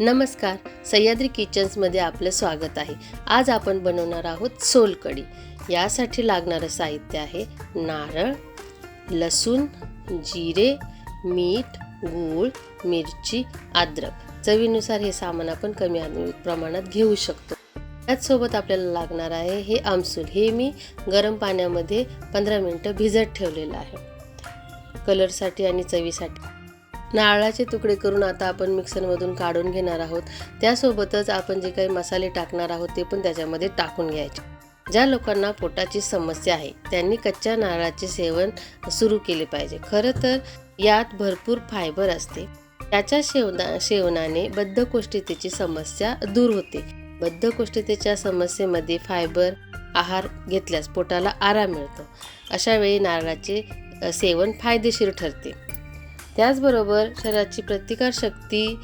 नमस्कार सह्याद्री किचन्समध्ये आपलं स्वागत आहे. आज आपण बनवणार आहोत सोलकढी यासाठी लागणारं साहित्य आहे नारळ लसूण जिरे मीठ गूळ मिरची अद्रक. चवीनुसार हे सामान आपण कमी प्रमाणात घेऊ शकतो. त्याचसोबत आपल्याला लागणार आहे हे आमसूल. हे मी गरम पाण्यामध्ये पंधरा मिनटं भिजत ठेवलेलं आहे. कलरसाठी आणि चवीसाठी नारळाचे तुकडे करून आता आपण मिक्सरमधून काढून घेणार आहोत. त्यासोबतच आपण जे काही मसाले टाकणार आहोत ते पण त्याच्यामध्ये टाकून घ्यायचे. ज्या लोकांना पोटाची समस्या आहे त्यांनी कच्च्या नारळाचे सेवन सुरू केले पाहिजे. खरं तर यात भरपूर फायबर असते. त्याच्या सेवना सेवनाने बद्धकोष्ठतेची समस्या दूर होते. बद्धकोष्ठतेच्या समस्येमध्ये फायबर आहार घेतल्यास पोटाला आराम मिळतो. अशा वेळी नारळाचे सेवन फायदेशीर ठरते. त्याचबरोबर शरीराची प्रतिकारशक्ती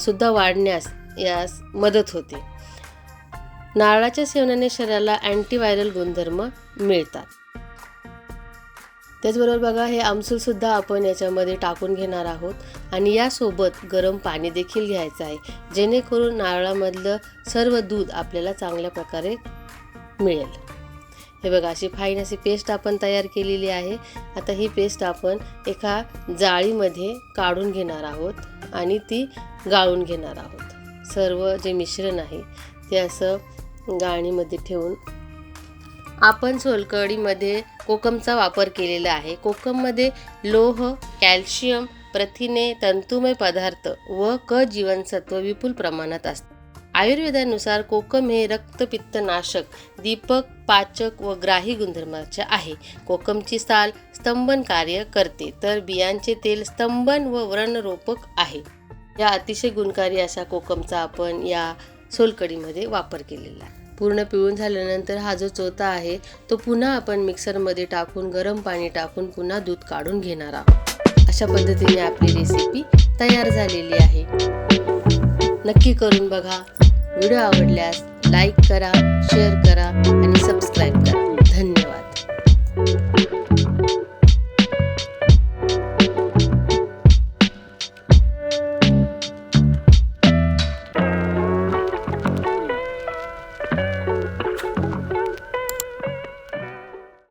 सुद्धा वाढण्यास यास मदत होते. नारळाच्या सेवनाने शरीराला अँटीव्हायरल गुणधर्म मिळतात. त्याचबरोबर बघा हे आमसूलसुद्धा आपण याच्यामध्ये टाकून घेणार आहोत आणि यासोबत गरम पाणी देखील घ्यायचं आहे जेणेकरून नारळामधलं सर्व दूध आपल्याला चांगल्या प्रकारे मिळेल. हे बघा अशी फाईन अशी पेस्ट आपण तयार केलेली आहे. आता ही पेस्ट आपण एका जाळीमध्ये काढून घेणार आहोत आणि ती गाळून घेणार आहोत. सर्व जे मिश्रण आहे ते असं गाळणीमध्ये ठेवून आपण सोलकढीमध्ये कोकमचा वापर केलेला आहे. कोकममध्ये लोह कॅल्शियम प्रथिने तंतुमय पदार्थ व क जीवनसत्व विपुल प्रमाणात असतात. आयुर्वेदानुसार कोकम हे रक्तपित्त नाशक दीपक पाचक व ग्राही गुणधर्माचे आहे. कोकमची साल स्तंभन कार्य करते तर बियांचे तेल स्तंभन व व्रणरोपक आहे. या अतिशय गुणकारी अशा कोकमचा आपण या सोलकढीमध्ये वापर केलेला आहे. पूर्ण पिळून झाल्यानंतर हा जो चोथा आहे तो पुन्हा आपण मिक्सरमध्ये टाकून गरम पाणी टाकून पुन्हा दूध काढून घेणार आहोत. अशा पद्धतीने आपली रेसिपी तयार झालेली आहे. नक्की करून बघा. व्हिडिओ आवडल्यास लाईक करा शेअर करा आणि सबस्क्राईब करा.